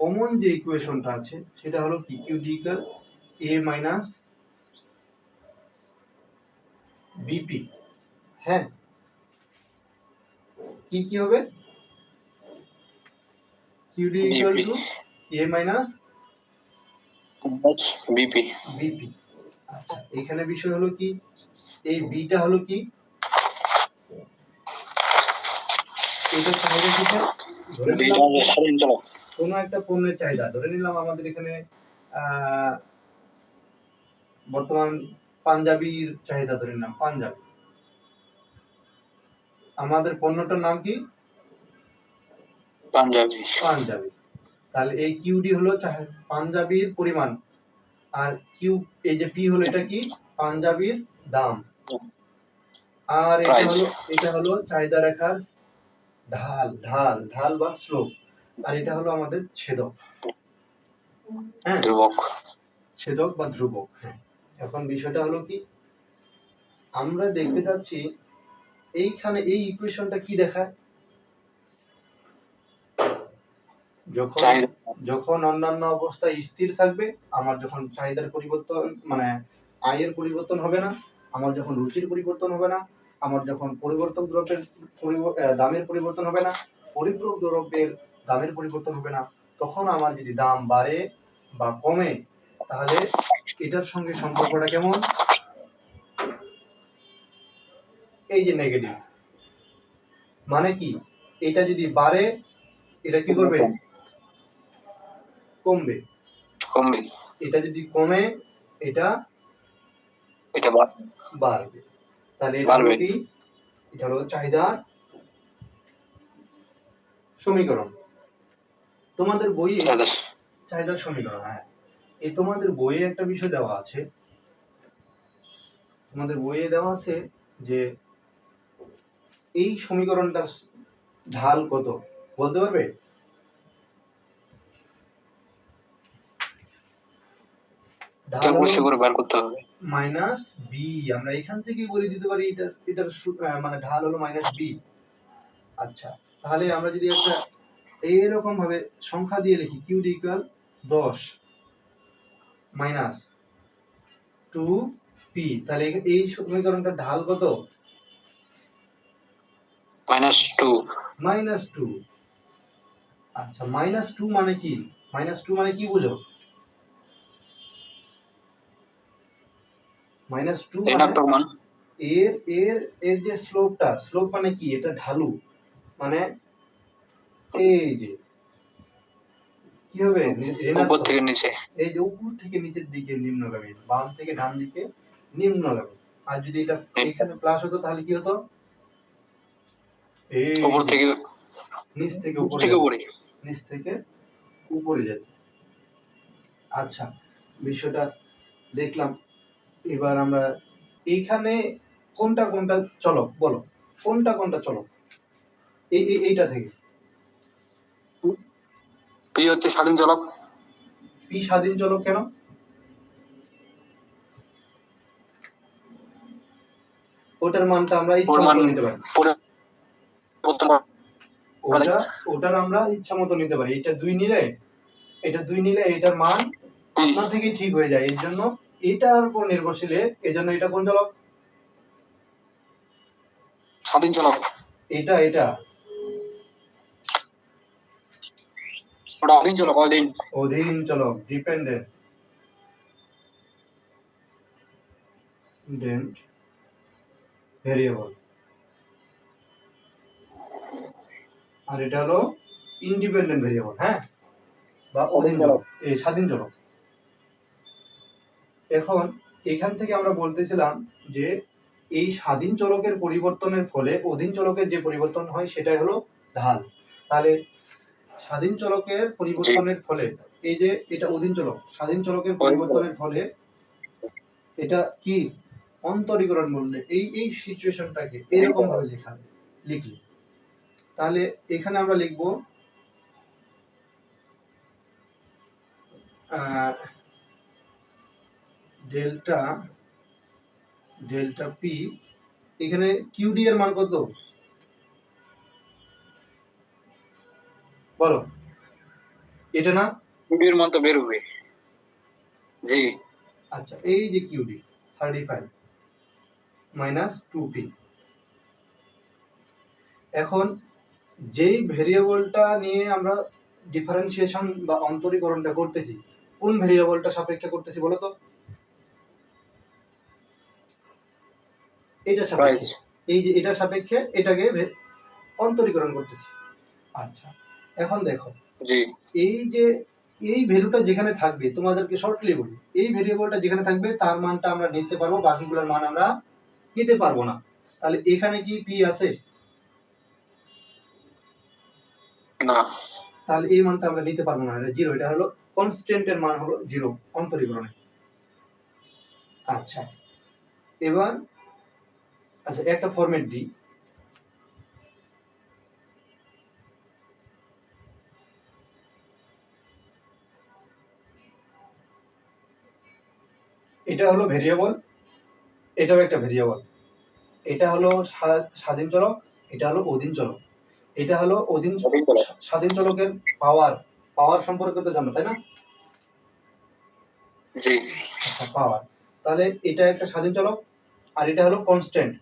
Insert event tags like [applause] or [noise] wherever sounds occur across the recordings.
Common যে ইকুয়েশনটা আছে সেটা হলো কি Q D equal A minus BP হ্যাঁ? কি কি হবে? Q D equal to A minus BP BP আচ্ছা এখানে বিষয় হলো কি? এই বিটা হলো কি? এটা চাহিদা কিসের ধরে নিলাম কোনো একটা পণ্যের চাহিদা ধরে নিলাম আমাদের এখানে আহ, বর্তমান পাঞ্জাবির চাহিদা ধরে নিলাম পাঞ্জাবি। আমাদের পণ্যটার নাম কি? পাঞ্জাবি। পাঞ্জাবি। তাহলে এই কিউডি হলো পাঞ্জাবির পরিমাণ আর কিউ এই যে পি হলো এটা কি? পাঞ্জাবির দাম। আর এটা হলো এটা হলো চাহিদা রেখার ঢাল ঢাল ঢাল বা স্লোপ আর এটা হলো আমাদের ছেদক। হ্যাঁ? ধ্রুবক। ছেদক বা ধ্রুবক হ্যাঁ। এখন বিষয়টা হলো কি আমরা দেখতে যাচ্ছি এইখানে এই ইকুয়েশনটা কি দেখায়? যখন যখন অন্যান্য অবস্থায় স্থির থাকবে আমার যখন চাহিদার পরিবর্তন মানে আয়ের পরিবর্তন হবে না আমার যখন রুচির পরিবর্তন হবে না আমার যখন পরিবর্তন দ্রব্যের দামের পরিবর্তন হবে না পরিপূরক দ্রব্যের দামের পরিবর্তন হবে না। তখন আমার যদি দাম বাড়ে বা কমে তাহলে এটার সঙ্গে সম্পর্কটা কেমন? এই যে নেগেটিভ মানে কি? এটা যদি বাড়ে এটা কি করবে? কমবে। কমবে। এটা যদি কমে এটা এটা বাড়বে। তাহলে এটা হলো বাড়বে। কি? এটা হলো চাহিদার সমীকরণ। তোমাদের বইয়ে চাহিদা চাহিদার সমীকরণ হ্যাঁ। এই তোমাদের বইয়ে একটা বিষয় দেওয়া আছে। তোমাদের বইয়ে দেওয়া আছে যে এই সমীকরণটার ঢাল কত? বলতে পারবে? বার করতে হবে। মাইনাস বি আমরা এখান থেকেই বলে দিতে পারি এটার এটার মানে ঢাল হলো মাইনাস বি আচ্ছা তাহলে আমরা যদি একটা এইরকম ভাবে সংখ্যা দিয়ে লিখি কিউ ইকুয়াল দশ মাইনাস টু পি তাহলে এই সমীকরণটার ঢাল কত? মাইনাস টু মাইনাস টু আচ্ছা মাইনাস টু মানে কি? মাইনাস টু মানে কি বুঝো? মাইনাস টু মানে এর এর এর যে স্লোপটা স্লোপ মানে কি? এটা ঢালু। মানে এই যে কি হবে? উপর থেকে নিচে। এই যে উপর থেকে নিচের দিকে নিম্নগামী বাম থেকে ডান দিকে নিম্নগামী। আর যদি এটা এখানে প্লাস হতো তাহলে কি হতো? এই উপর থেকে নিচ থেকে উপর থেকে যেত। উপরে নিচ থেকে উপরে যেত। আচ্ছা বিষয়টা দেখলাম। এবার আমরা এইখানে কোনটা কোনটা? চলো বলো। কোনটা কোনটা? চলো। এই এই- এইটা থেকে। পি হচ্ছে স্বাধীন চলক। পি স্বাধীন চলক কেন? ওটার মানটা আমরা ইচ্ছা মতো নিতে পারি। ওটা ওটার আমরা ইচ্ছা মতো নিতে পারি। এটা দুই নিলে এটা দুই নিলে এটার মান আপনার থেকে ঠিক হয়ে যায়। এর জন্য এটার উপর নির্ভরশীল এই জন্য এটা কোন চলক? স্বাধীন চলক। এটা এটা। ওটা অধীন চলক অধীন। অধীন চলক ডিপেন্ডেন্ট ডেন্ট ভেরিয়েবল আর এটা হলো ইন্ডিপেন্ডেন্ট ভেরিয়েবল হ্যাঁ? বা অধীন চলক এই স্বাধীন চলক এখন এখান থেকে আমরা বলতেছিলাম যে এই স্বাধীন চলকের পরিবর্তনের ফলে অধীন চলকের যে পরিবর্তন হয় সেটাই হলো ঢাল। তাহলে স্বাধীন চলকের পরিবর্তনের ফলে এই যে এটা অধীন চলক স্বাধীন চলকের পরিবর্তনের ফলে এটা কি? অন্তরীকরণ বললে এই এই সিচুয়েশনটাকে এরকম ভাবে লেখা লিখলি। তাহলে এখানে আমরা লিখব আহ, ডেল্টা ডেল্টা পি এখানে কিউডি এর মান কত? বলো। এটা না? কিউডির মান তো বেরোবে। জি। আচ্ছা এই যে QD thirty five minus two P এখন যেই ভেরিয়েবলটা নিয়ে আমরা ডিফারেন্সিয়েশন বা অন্তরীকরণটা করতেছি কোন ভেরিয়েবলটা সাপেক্ষে করতেছি বলো তো? এটা সাপেক্ষে। এই যে এটা সাপেক্ষে এটাকে অন্তরীকরণ করতেছি। আচ্ছা এখন দেখো। জি। এই যে এই ভ্যালুটা যেখানে থাকবে তোমাদেরকে শর্টলি বলি এই ভেরিয়েবলটা যেখানে থাকবে তার মানটা আমরা নিতে পারব বাকিগুলোর মান আমরা নিতে পারব না। তাহলে এখানে কি পি আছে? না। তাহলে এই মানটা আমরা নিতে পারব না এটা জিরো এটা হলো কনস্ট্যান্টের মান হলো জিরো অন্তরীকরণে। আচ্ছা। এবার আচ্ছা একটা ফরম্যাট দিই। এটা হলো ভেরিয়েবল এটাও একটা ভেরিয়েবল এটা হলো স্বাধীন চলক এটা হলো অধীন চলক। এটা হলো অধীন স্বাধীন চলকের পাওয়ার পাওয়ার সম্পর্কে তো জানো তাই না? জি। আচ্ছা পাওয়ার তাহলে এটা একটা স্বাধীন চলক আর এটা হলো কনস্ট্যান্ট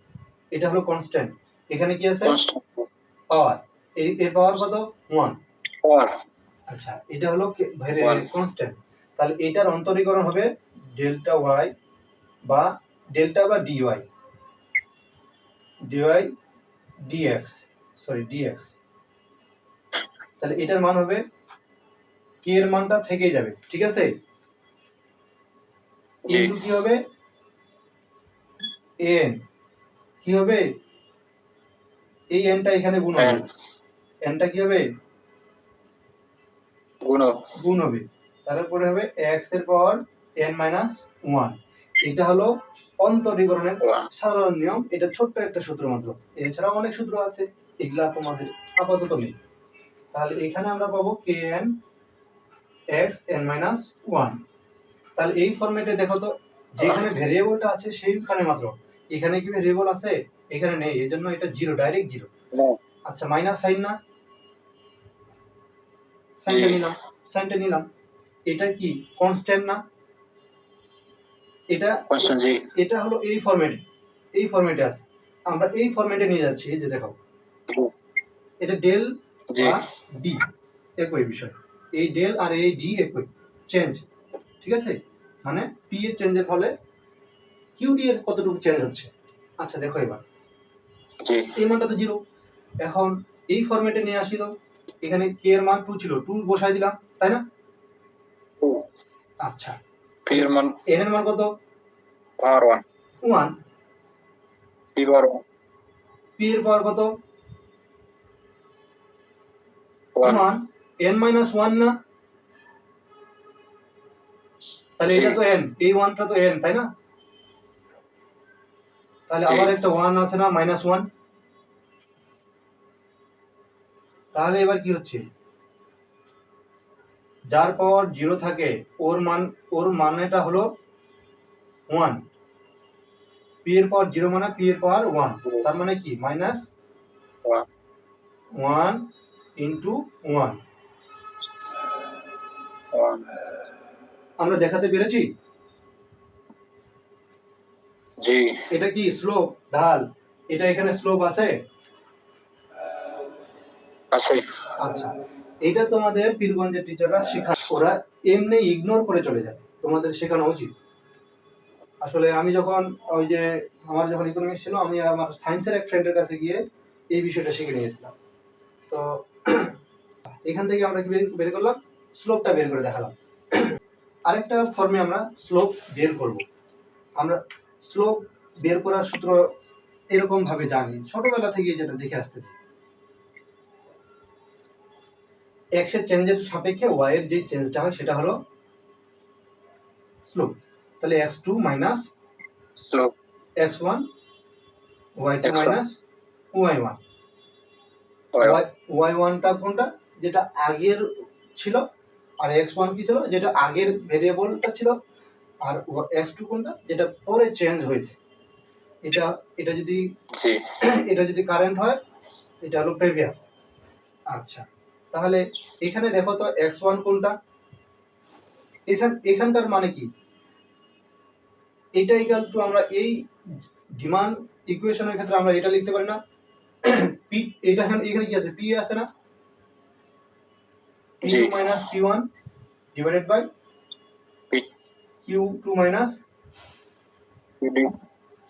এটা হলো কনস্ট্যান্ট এখানে কি আছে? পাওয়ার এই এর পাওয়ার কত? ওয়ান আচ্ছা এটা হলো. কনস্ট্যান্ট তাহলে এটার অন্তরীকরণ হবে ডেল্টা ওয়াই বা ডেল্টা বা DY DY DX sorry DX তাহলে এটার মান হবে কে এর মানটা থেকেই যাবে ঠিক আছে? জি। কি হবে? এন কি হবে? এই এনটা এখানে গুণ হবে। এন এনটা কি হবে? গুণ গুণ হবে। তারপরে হবে এক্সের পাওয়ার এন মাইনাস ওয়ান এটা হলো অন্তরীকরণের সাধারণ নিয়ম। এটা ছোট্ট একটা সূত্র মাত্র। এছাড়াও অনেক সূত্র আছে এগুলা তোমাদের আপাতত নেই। তাহলে এখানে আমরা পাবো K N X N minus one তাহলে এই ফরম্যাটে দেখো তো যেখানে ভেরিয়েবলটা আছে সেইখানে মাত্র। এখানে কি ভেরিয়েবল আছে? এখানে নেই। এই জন্য এটা জিরো ডাইরেক্ট জিরো আচ্ছা মাইনাস সাইন না। সাইনটা। নিলাম। সাইনটা নিলাম। এটা কি কনস্ট্যান্ট না? এটা এটা হলো এই ফরম্যাটে এই ফরম্যাটে আছে। আমরা এই ফরম্যাটে নিয়ে যাচ্ছি এই যে দেখো। এটা ডেল জি ডি একই বিষয়। এই ডেল আর এই ডি একই। চেঞ্জ ঠিক আছে? মানে পি এর চেঞ্জের ফলে কিউ ডি এর কতটুকু চেঞ্জ হচ্ছে? আচ্ছা দেখো এবার। জি এই মানটা তো জিরো এখন এই ফরম্যাটে নিয়ে আসি তো। এখানে কে এর মান টু ছিল। টু বসাই দিলাম তাই না? আচ্ছা। পি এর মান এন এর মান কত power one one P power one P এর পাওয়ার কত one one N minus one না তাহলে এটা। তো এন এই ওয়ানটা তো এন তাই না তাহলে আবার একটা ওয়ান আছে না মাইনাস ওয়ান তাহলে এবার কি হচ্ছে যার পাওয়ার জিরো থাকে ওর মান ওর মানেটা হলো ওয়ান পি এর পাওয়ার জিরো মানে পি এর পাওয়ার ওয়ান তার মানে কি? মাইনাস ওয়ান ইন্টু ওয়ান আমরা দেখাতে পেরেছি? জি। এটা কি স্লোপ ঢাল। এটা এখানে স্লোপ আছে? আছে। আচ্ছা। এটা তোমাদের পীরগঞ্জের টিচাররা শেখা ওরা এমনি ইগনোর করে চলে যায়। তোমাদের শেখানো উচিত। আসলে আমি যখন ওই যে আমার যখন ইকোনমিক্স ছিল, আমি আমার সায়েন্সের এক ফ্রেন্ডের কাছে গিয়ে এই বিষয়টা শিখে নিয়েছিলাম। তো [clears throat] এখান থেকে আমরা কি বের- করলাম? স্লোপটা বের করে দেখালাম। [clears throat] আরেকটা ফর্মে আমরা স্লোপ বের করব। আমরা স্লোপ বের করার সূত্র এরকম ভাবে জানি। ছোটবেলা থেকে যেটা দেখে আসতেছি। এক্সের চেঞ্জের সাপেক্ষে ওয়াই এর যে চেঞ্জটা হয় সেটা হলো স্লোপ তাহলে X two minus slope X one Y two minus Y one Y ওয়ানটা কোনটা? যেটা আগের ছিল আর এক্স ওয়ান কি ছিল? যেটা আগের ভেরিয়েবলটা ছিল আর এক্স টু কোনটা? যেটা পরে চেঞ্জ হয়েছে। এটা এটা যদি [clears throat] এটা যদি কারেন্ট হয় এটা হলো প্রেভিয়াস আচ্ছা। তাহলে এখানে দেখো তো এক্স ওয়ান কোনটা? এখান এখানকার মানে কি? এটা ইকাল টু আমরা এই ডিমান্ড ইকুয়েশনের ক্ষেত্রে আমরা এটা লিখতে পারি না। [clears throat] পি এটা এখানে এখানে কি আছে? পি আছে না? P. Two minus P one divided by Q two minus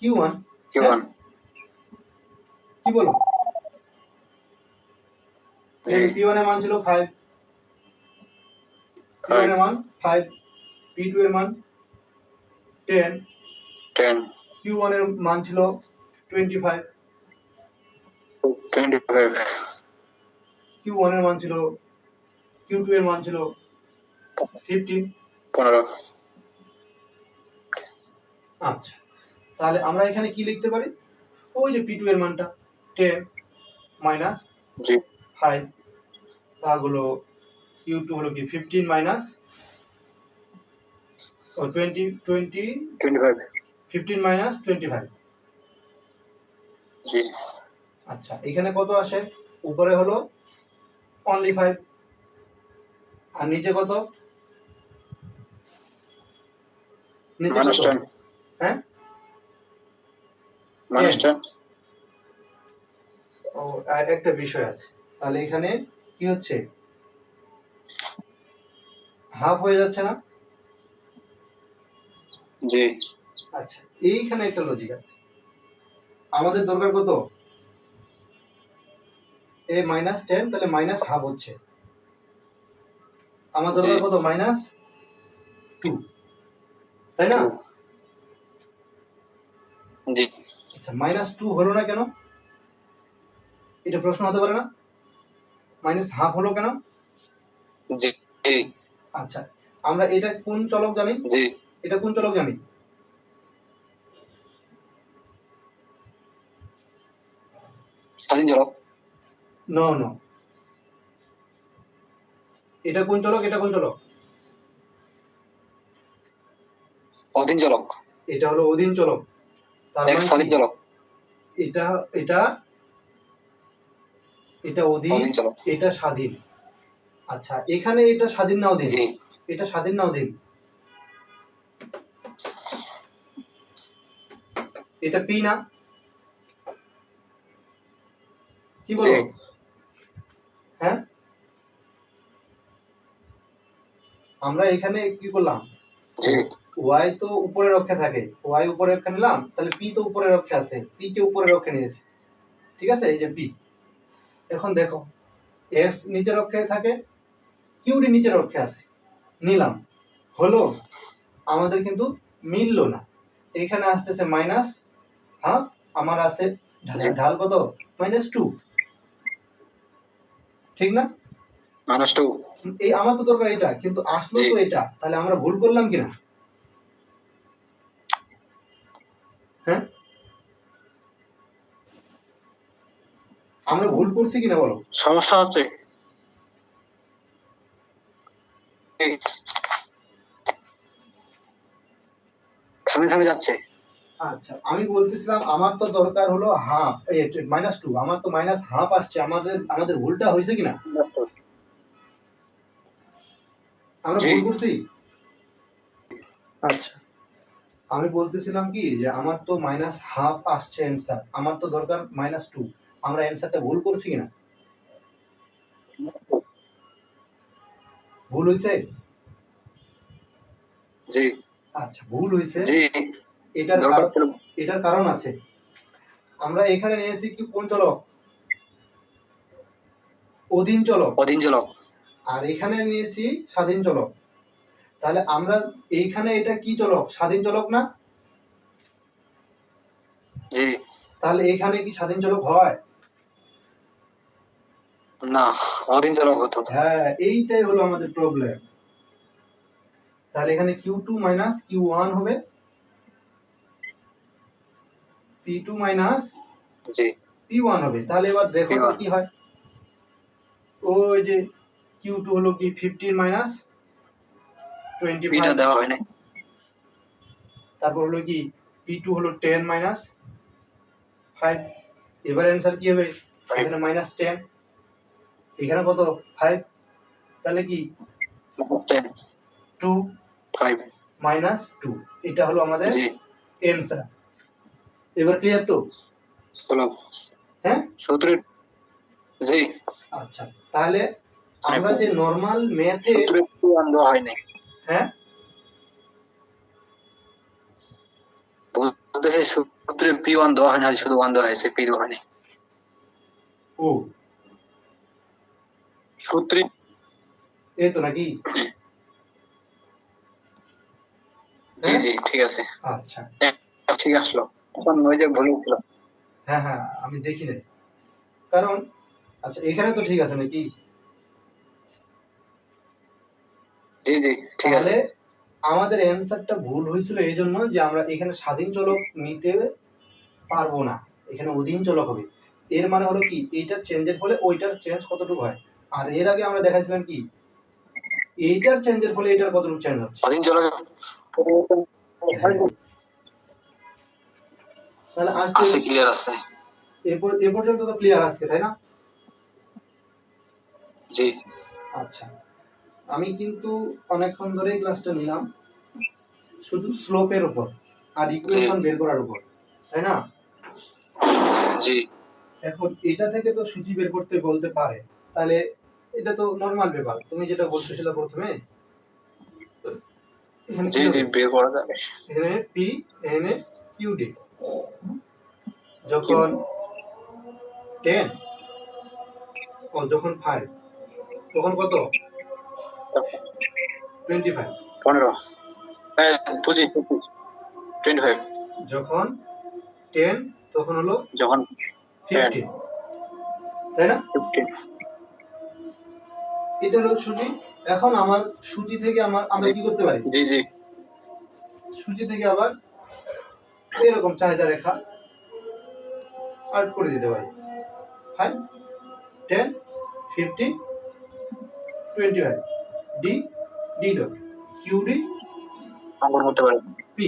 Q one কি বলো? পি মান ছিল ফাইভ পি মান ফাইভ পি টু এর মান টেন 10 কিউ ওয়ানের মান ছিল টোয়েন্টি ফাইভ 25 কিউ ওয়ানের মান ছিল কিউ টু এর মান ছিল ফিফটিন 15 আচ্ছা তাহলে আমরা এখানে কি লিখতে পারি? ওই যে পি টু এর মানটা টেন মাইনাস ফাইভ ভাগ হলো কিউ টু হলো কি? ফিফটিন মাইনাস ও twenty twenty 25 fifteen minus twenty five জি। আচ্ছা এখানে কত আসে? উপরে হলো অনলি ফাইভ আর নিচে কত? নিচে কত? 10 হ্যাঁ? মাইনাস 10 ও আর একটা বিষয় আছে। তাহলে এখানে কি হচ্ছে? হাফ হয়ে যাচ্ছে না? জি। আচ্ছা এইখানে একটা লজিক আছে। আমাদের দরকার কত? এ মাইনাস টেন তাহলে মাইনাস হাফ হচ্ছে। আমার দরকার কত? মাইনাস টু তাই না? জি। আচ্ছা মাইনাস টু হলো না কেন? এটা প্রশ্ন হতে পারে না? মাইনাস হাফ হলো কেন? জি আচ্ছা আমরা এটা কোন চলক জানি? জি। এটা কোন চলক জানি? স্বাধীন চলক। নো নো এটা কোন চলক এটা কোন চলক? অধীন চলক। এটা হলো অধীন চলক। তার মানে স্বাধীন চলক। এটা এটা এটা অধীন এটা স্বাধীন। আচ্ছা এখানে এটা স্বাধীন না অধীন? এটা স্বাধীন না অধীন? এটা পি না? কি বলো? হ্যাঁ? আমরা এখানে কি করলাম? ওয়াই তো উপরে রক্ষে থাকে। ওয়াই উপরে রক্ষে নিলাম তাহলে পি তো উপরে রক্ষে আছে। পি কে উপরে রক্ষে নিয়েছে। ঠিক আছে? এই যে পি এখন দেখো এস নিচে রক্ষে থাকে কিউডি নিচে রক্ষে আছে। নিলাম। হলো আমাদের কিন্তু মিললো না। এখানে আসতেছে মাইনাস হ্যাঁ? আমার আছে ঢাল- ঢাল কত? মাইনাস টু ঠিক না? মাইনাস টু এই আমার তো দরকার এটা কিন্তু আসলো তো এটা। তাহলে আমরা ভুল করলাম কিনা? আমরা ভুল করছি কিনা বলো? সমস্যা হচ্ছে থামে থামে যাচ্ছে। আচ্ছা আমি বলতেছিলাম আমার তো দরকার হলো হাফ মাইনাস টু আমার তো মাইনাস হাফ আসছে আমাদের আমাদের ভুলটা হয়েছে কিনা? আমরা ভুল করছি? আচ্ছা আমি বলতেছিলাম কি যে আমার তো মাইনাস হাফ আসছে অ্যান্সার আমার তো দরকার মাইনাস টু আমরা অ্যান্সারটা ভুল করছি কিনা? ভুল হয়েছে জি। আচ্ছা ভুল হয়েছে জি। এটার কারণ এটার কারণ আছে। আমরা এখানে নিয়েছি কি কোন চলক? অধীন চলক। অধীন চলক। আর এখানে নিয়েছি স্বাধীন চলক। তাহলে আমরা এইখানে এটা কি চলক? স্বাধীন চলক না? জি। তাহলে এখানে কি স্বাধীন চলক হয়? না অধীন চলক হতো হ্যাঁ এইটাই হলো আমাদের প্রবলেম তাহলে এখানে Q two minus Q one হবে। P two minus P one হবে। তাহলে এবার দেখো কি হয়। ওই যে কিউ টু হলো কি ফিফটিন মাইনাস টোয়েন্টি দেওয়া হয় নাই তারপর হলো কি পি টু হলো টেন মাইনাস ফাইভ এবার অ্যান্সার কি হবে. এখানে মাইনাস টেন এখানে কত? ফাইভ তাহলে কি? টু ফাইভ মাইনাস টু এটা হলো আমাদের এনসার এবার ক্লিয়ার তো? হ্যাঁ? সূত্রে জি। আচ্ছা তাহলে আমরা যে নর্মাল ম্যাথে হ্যাঁ? সূত্রে পি ওয়ান দেওয়া হয়নি শুধু ওয়ান দেওয়া হয়েছে পি দেওয়া হয়নি। ও। সূত্রে। এই তো নাকি? জি হ্যাঁ? জি ঠিক আছে। আচ্ছা। ঠিক আসলো। এখন ওই যে ভুল ছিল হ্যাঁ হ্যাঁ আমি দেখি নাই। কারণ আচ্ছা এখানে তো ঠিক আছে নাকি? জি জি ঠিক আছে। আমাদের অ্যান্সারটা ভুল হয়েছিল এই জন্য যে আমরা এখানে স্বাধীন চলক নিতে পারব না। এখানে অধীন চলক হবে। এর মানে হলো কি? এইটার চেঞ্জের ফলে ওইটার চেঞ্জ কতটুকু হয়? আর এর আগে আমরা দেখাইছিলাম কি? এইটার চেঞ্জের ফলে এইটার কতটুকু চেঞ্জ হচ্ছে? তাহলে আজকে আছে ক্লিয়ার আছে। এ পর- এ পর্যন্ত তো ক্লিয়ার আজকে তাই না? জি। আচ্ছা। আমি কিন্তু অনেকক্ষণ ধরেই ক্লাসটা নিলাম। শুধু স্লোপের উপর আর ইকুয়েশন বের করার উপর তাই না? জি। এখন এটা থেকে তো সূচি বের করতে বলতে পারে। তাহলে এটা তো নর্মাল ব্যাপার। তুমি যেটা বলতেছিলে প্রথমে জি জি বের করা যাবে। এখানে পি এখানে কিউ ডি যখন টেন ও যখন ফাইভ তখন কত? টোয়েন্টি ফাইভ পনেরো। হ্যাঁ পঁচিশ পঁচিশ টোয়েন্টি ফাইভ যখন টেন তখন হলো যখন ফিফটিন তাই না? ফিফটিন এটা হলো সূচি এখন আমার সূচি থেকে আমার আমরা কি করতে পারি? জি জি। সূচি থেকে আবার এরকম চাহিদা রেখা আর্ট করে দিতে পারি। Five ten fifteen twenty five D D dot Q D অঙ্কন করতে পারেন পি